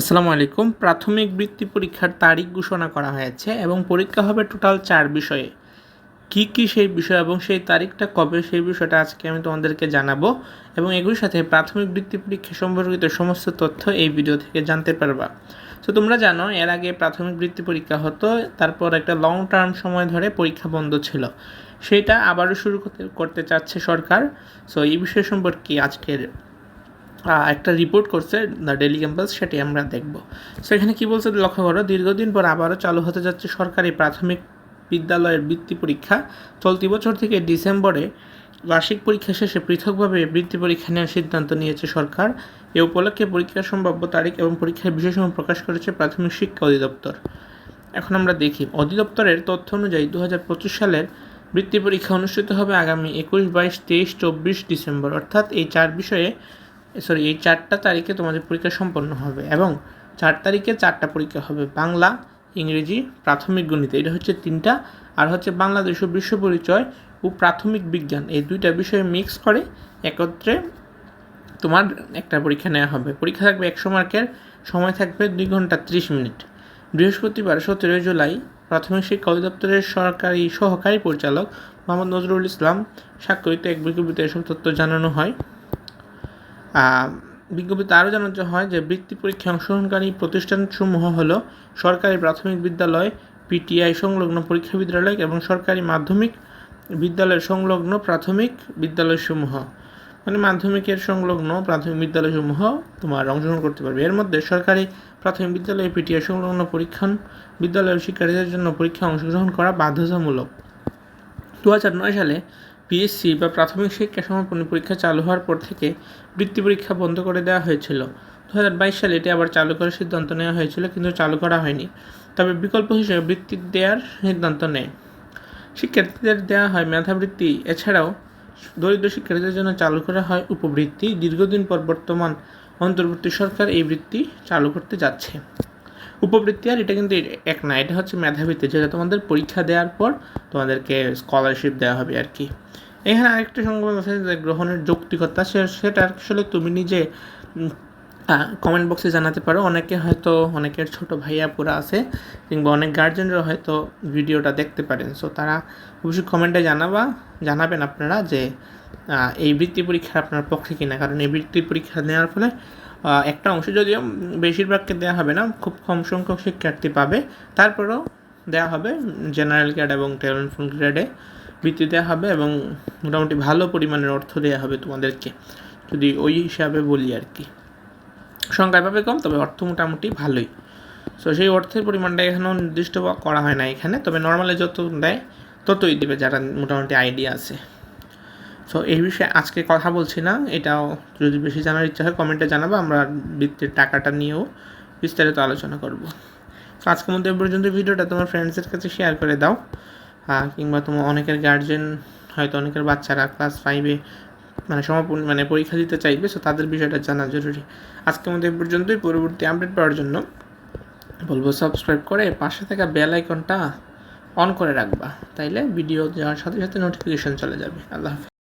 আসসালামু আলাইকুম। প্রাথমিক বৃত্তি পরীক্ষার তারিখ ঘোষণা করা হয়েছে এবং পরীক্ষা হবে টোটাল চার বিষয়ে। কি কি সেই বিষয় এবং সেই তারিখটা কবে সেই বিষয়টা আজকে আমি তোমাদেরকে জানাব এবং এগুলির সাথে প্রাথমিক বৃত্তি পরীক্ষা সম্পর্কিত সমস্ত তথ্য এই ভিডিও থেকে জানতে পারবা। তো তোমরা জানো, এর আগে প্রাথমিক বৃত্তি পরীক্ষা হতো, তারপর একটা লং টার্ম সময় ধরে পরীক্ষা বন্ধ ছিল। সেটা আবারও শুরু করতে চাচ্ছে সরকার। সো এই বিষয় সম্পর্কে আজকের একটা রিপোর্ট করছে দ্য ডেলি ক্যাম্পাস সেটি আমরা দেখব। সো এখানে কী বলছে? লক্ষ্য করো, দীর্ঘদিন পর আবারও চালু হতে যাচ্ছে সরকারি প্রাথমিক বিদ্যালয়ের বৃত্তি পরীক্ষা। চলতি বছর থেকে ডিসেম্বরে বার্ষিক পরীক্ষা শেষে পৃথকভাবে বৃত্তি পরীক্ষা নেওয়ার সিদ্ধান্ত নিয়েছে সরকার। এ উপলক্ষে পরীক্ষার সম্ভাব্য তারিখ এবং পরীক্ষার বিষয়সমূহ প্রকাশ করেছে প্রাথমিক শিক্ষা অধিদপ্তর। এখন আমরা দেখি, অধিদপ্তরের তথ্য অনুযায়ী দু হাজার পঁচিশ সালের বৃত্তি পরীক্ষা অনুষ্ঠিত হবে আগামী একুশ, বাইশ, তেইশ, চব্বিশ ডিসেম্বর। অর্থাৎ এই চার বিষয়ে সরি এই চারটা তারিখে তোমাদের পরীক্ষা সম্পন্ন হবে এবং চার তারিখে চারটা পরীক্ষা হবে বাংলা, ইংরেজি, প্রাথমিক গণিত। এটা হচ্ছে তিনটা। আর হচ্ছে বাংলাদেশ ও বিশ্ব পরিচয় ও প্রাথমিক বিজ্ঞান। এই দুইটা বিষয়ে মিক্স করে একত্রে তোমার একটা পরীক্ষা নেওয়া হবে। পরীক্ষা থাকবে একশো মার্কের, সময় থাকবে দুই ঘণ্টা ত্রিশ মিনিট। বৃহস্পতিবার সতেরোই জুলাই প্রাথমিক শিক্ষা অধিদপ্তরের সরকারি সহকারী পরিচালক মোহাম্মদ নজরুল ইসলাম স্বাক্ষরিত এক বিজ্ঞপ্তিতে এসব তথ্য জানানো হয়। বিজ্ঞপ্তিতে আরও জানানো হয় যে বৃত্তি পরীক্ষায় অংশগ্রহণকারী প্রতিষ্ঠানসমূহ হলো সরকারি প্রাথমিক বিদ্যালয়, পিটিআই, সংলগ্ন পরীক্ষা বিদ্যালয় এবং সরকারি মাধ্যমিক বিদ্যালয় সংলগ্ন প্রাথমিক বিদ্যালয়সমূহ। মানে মাধ্যমিকের সংলগ্ন প্রাথমিক বিদ্যালয়সমূহ তোমার অংশগ্রহণ করতে পারবে। এর মধ্যে সরকারি প্রাথমিক বিদ্যালয়ে, পিটিআই, সংলগ্ন পরীক্ষণ, বিদ্যালয়ের শিক্ষার্থীদের জন্য পরীক্ষা অংশগ্রহণ করা বাধ্যতামূলক। দু হাজার নয় সালে পিএসসি বা প্রাথমিক শিক্ষা সমাপনী পরীক্ষা চালু হওয়ার পর থেকে বৃত্তি পরীক্ষা বন্ধ করে দেওয়া হয়েছিল। দু হাজার বাইশ সালে এটি আবার চালু করার সিদ্ধান্ত নেওয়া হয়েছিল, কিন্তু চালু করা হয়নি। তবে বিকল্প হিসেবে বৃত্তি দেওয়ার সিদ্ধান্ত নেয়। শিক্ষার্থীদের দেওয়া হয় মেধাবৃত্তি এছাড়াও দরিদ্র শিক্ষার্থীদের জন্য চালু করা হয় উপবৃত্তি। দীর্ঘদিন পর বর্তমান অন্তর্বর্তী সরকার এই বৃত্তি চালু করতে যাচ্ছে। উপবৃত্তি আর এটা কিন্তু এক না, এটা হচ্ছে মেধাবৃত্তি, যেটা তোমাদের পরীক্ষা দেওয়ার পর তোমাদেরকে স্কলারশিপ দেওয়া হবে আর কি। এখানে আরেকটা সংবাদ আছে যে গ্রহণের যৌক্তিকতা সেটা আসলে তুমি নিজে কমেন্ট বক্সে জানাতে পারো। অনেকে হয়তো, অনেকের ছোট ভাইয়া পুরা আছে, কিংবা অনেক গার্জেনরা হয়তো ভিডিওটা দেখতে পারেন। সো তারা অবশ্যই কমেন্টে জানাবা, জানাবেন আপনারা যে এই বৃত্তি পরীক্ষা আপনার পক্ষে কিনা। কারণ এই বৃত্তি পরীক্ষা নেওয়ার ফলে একটা অংশ যদিও বেশিরভাগকে দেওয়া হবে না, খুব কম সংখ্যক শিক্ষার্থী পাবে। তারপরেও দেওয়া হবে জেনারেল গ্রেড এবং টেলিফোন গ্রেডে বৃত্তি দেওয়া হবে এবং মোটামুটি ভালো পরিমাণের অর্থ দেওয়া হবে তোমাদেরকে, যদি ওই হিসাবে বলি আর কি। সংখ্যা এভাবে কম, তবে অর্থ মোটামুটি ভালোই। সো সেই অর্থের পরিমাণটা এখানেও নির্দিষ্ট করা হয় না এখানে, তবে নর্মালি যত দেয় ততই দেবে যারা মোটামুটি আইডিয়া আছে। সো এই বিষয়ে আজকে কথা বলছি না। এটাও যদি বেশি জানার ইচ্ছা হয় কমেন্টে জানাব। আমরা বৃত্তির টাকাটা নিয়েও বিস্তারিত আলোচনা করব। তো আজকের মধ্যে পর্যন্ত ভিডিওটা তোমার ফ্রেন্ডসের কাছে শেয়ার করে দাও। কিংবা তোমার অনেকের গার্জেন হয়তো অনেকের বাচ্চারা ক্লাস ফাইভে মানে সমাপন মানে পরীক্ষা দিতে চাইবে সো তাদের বিষয়টা জানা জরুরি। আজকের মধ্যে পর্যন্তই। পরবর্তী আপডেট পাওয়ার জন্য বলব সাবস্ক্রাইব করে, পাশে থাকা বেল আইকনটা অন করে রাখবা। তাইলে ভিডিও যাওয়ার সাথে সাথে নোটিফিকেশন চলে যাবে। আল্লাহ হাফেজ।